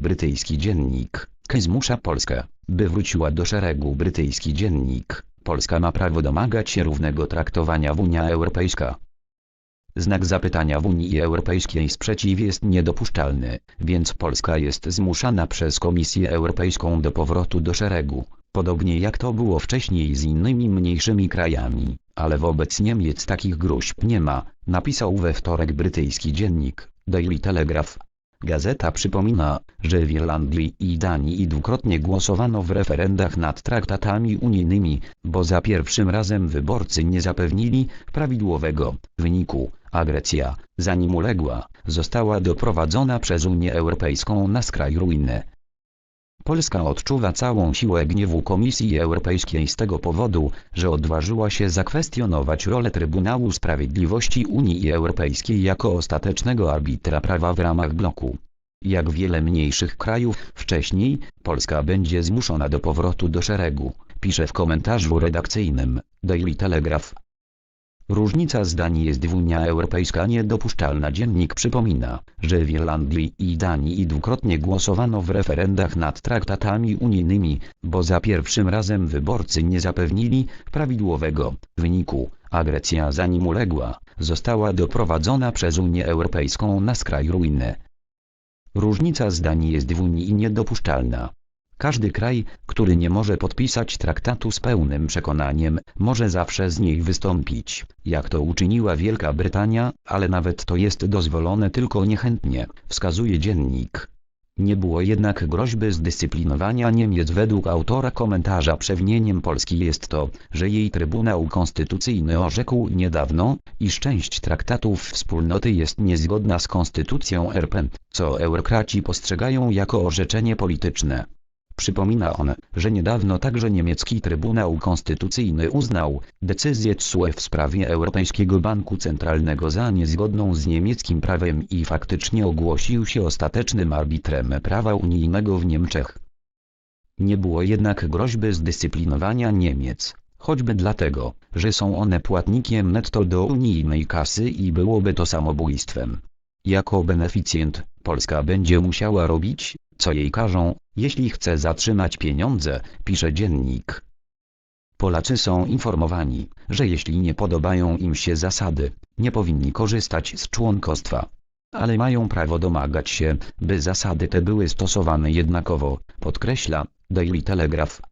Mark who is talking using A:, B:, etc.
A: Brytyjski dziennik, zmusza Polskę, by wróciła do szeregu brytyjski dziennik. Polska ma prawo domagać się równego traktowania w Unia Europejska. Znak zapytania w Unii Europejskiej sprzeciw jest niedopuszczalny, więc Polska jest zmuszana przez Komisję Europejską do powrotu do szeregu, podobnie jak to było wcześniej z innymi mniejszymi krajami, ale wobec Niemiec takich gruźb nie ma, napisał we wtorek brytyjski dziennik, Daily Telegraph. Gazeta przypomina, że w Irlandii i Danii dwukrotnie głosowano w referendach nad traktatami unijnymi, bo za pierwszym razem wyborcy nie zapewnili prawidłowego wyniku, a Grecja, zanim uległa, została doprowadzona przez Unię Europejską na skraj ruiny. Polska odczuwa całą siłę gniewu Komisji Europejskiej z tego powodu, że odważyła się zakwestionować rolę Trybunału Sprawiedliwości Unii Europejskiej jako ostatecznego arbitra prawa w ramach bloku. Jak wiele mniejszych krajów wcześniej, Polska będzie zmuszona do powrotu do szeregu, pisze w komentarzu redakcyjnym Daily Telegraph. Różnica zdań jest w Unia Europejska niedopuszczalna. Dziennik przypomina, że w Irlandii i Danii dwukrotnie głosowano w referendach nad traktatami unijnymi, bo za pierwszym razem wyborcy nie zapewnili prawidłowego wyniku, a Grecja zanim uległa, została doprowadzona przez Unię Europejską na skraj ruiny. Różnica zdań jest w Unii niedopuszczalna. Każdy kraj, który nie może podpisać traktatu z pełnym przekonaniem, może zawsze z niej wystąpić, jak to uczyniła Wielka Brytania, ale nawet to jest dozwolone tylko niechętnie, wskazuje dziennik. Nie było jednak groźby zdyscyplinowania Niemiec według autora komentarza przewinieniem Polski jest to, że jej Trybunał Konstytucyjny orzekł niedawno, iż część traktatów wspólnoty jest niezgodna z konstytucją RP, co eurokraci postrzegają jako orzeczenie polityczne. Przypomina on, że niedawno także niemiecki Trybunał Konstytucyjny uznał decyzję TSUE w sprawie Europejskiego Banku Centralnego za niezgodną z niemieckim prawem i faktycznie ogłosił się ostatecznym arbitrem prawa unijnego w Niemczech. Nie było jednak groźby zdyscyplinowania Niemiec, choćby dlatego, że są one płatnikiem netto do unijnej kasy i byłoby to samobójstwem. Jako beneficjent, Polska będzie musiała robić, co jej każą, jeśli chce zatrzymać pieniądze, pisze dziennik. Polacy są informowani, że jeśli nie podobają im się zasady, nie powinni korzystać z członkostwa. Ale mają prawo domagać się, by zasady te były stosowane jednakowo, podkreśla Daily Telegraph.